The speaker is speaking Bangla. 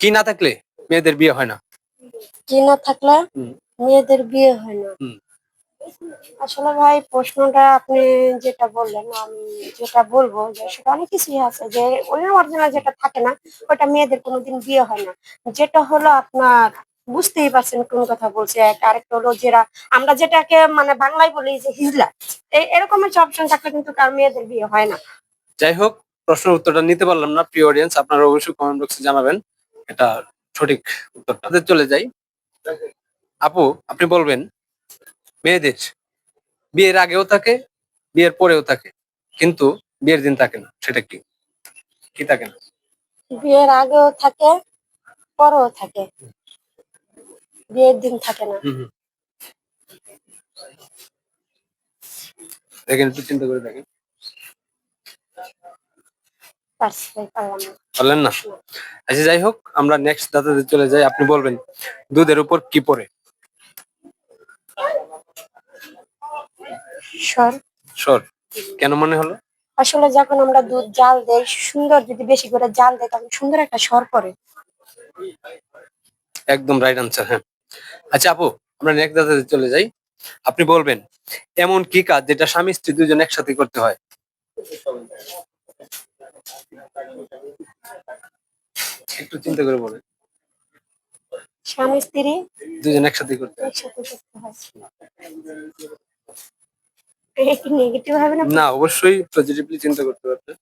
কি না থাকলে মেয়েদের বিয়ে হয় না? কি না থাকলে মেয়েদের বিয়ে হয় না। আসলে ভাই প্রশ্নটা আপনি যেটা বললেন আমি যেটা বলব যে সেটা অনেক কিছুই আছে যে ওই অরিজিনাল যেটা থাকে না ওটা মেয়েদের কোনোদিন বিয়ে হয় না। যেটা হলো আপনার বুঝতেই পারছেন কোন কথা বলছে এক আরেকটা হলো যেটা আমরা যেটাকে মানে বাংলায় বলি যে হিজলা। এই এরকম একটা অপশন থাকলে কিন্তু কার মেয়েদের বিয়ে হয় না। যাই হোক প্রশ্নের উত্তরটা নিতে পারলাম না প্রিয় অডিয়েন্স আপনারা অবশ্যই কমেন্ট বক্সে জানাবেন। এটা সঠিক উত্তরটা চলে যাই। আপু আপনি বলবেন মেয়েদের বিয়ের আগেও থাকে বিয়ের পরেও থাকে কিন্তু বিয়ের দিন থাকে না সেটা কি? কি থাকে না? বিয়ের আগেও থাকে পরেও থাকে। বিয়ের দিন থাকে না। দেখেন একটু চিন্তা করে দেখেন। পারছি না। আচ্ছা যাই হোক আমরা নেক্সট দাদাতে চলে যাই আপনি বলবেন দুধের উপর কি পড়ে? সর। সর। কেন মনে হলো? আসলে যখন আমরা দুধ জাল দেই সুন্দর যদি বেশি করে জাল দেয় তখন সুন্দর একটা স্বর পড়ে। একদম রাইট আনসার হ্যাঁ। আচ্ছা আপু আমরা নেক্সট দাদাতে চলে যাই আপনি বলবেন এমন কি কাজ যেটা স্বামী স্ত্রী দুজন একসাথে করতে হয়? একটু চিন্তা করে বলে স্বামী স্ত্রী? দুজন একসাথে করতে একসাথে করতে হয়। নেগেটিভ হবে না? না অবশ্যই পজিটিভলি চিন্তা করতে পারবে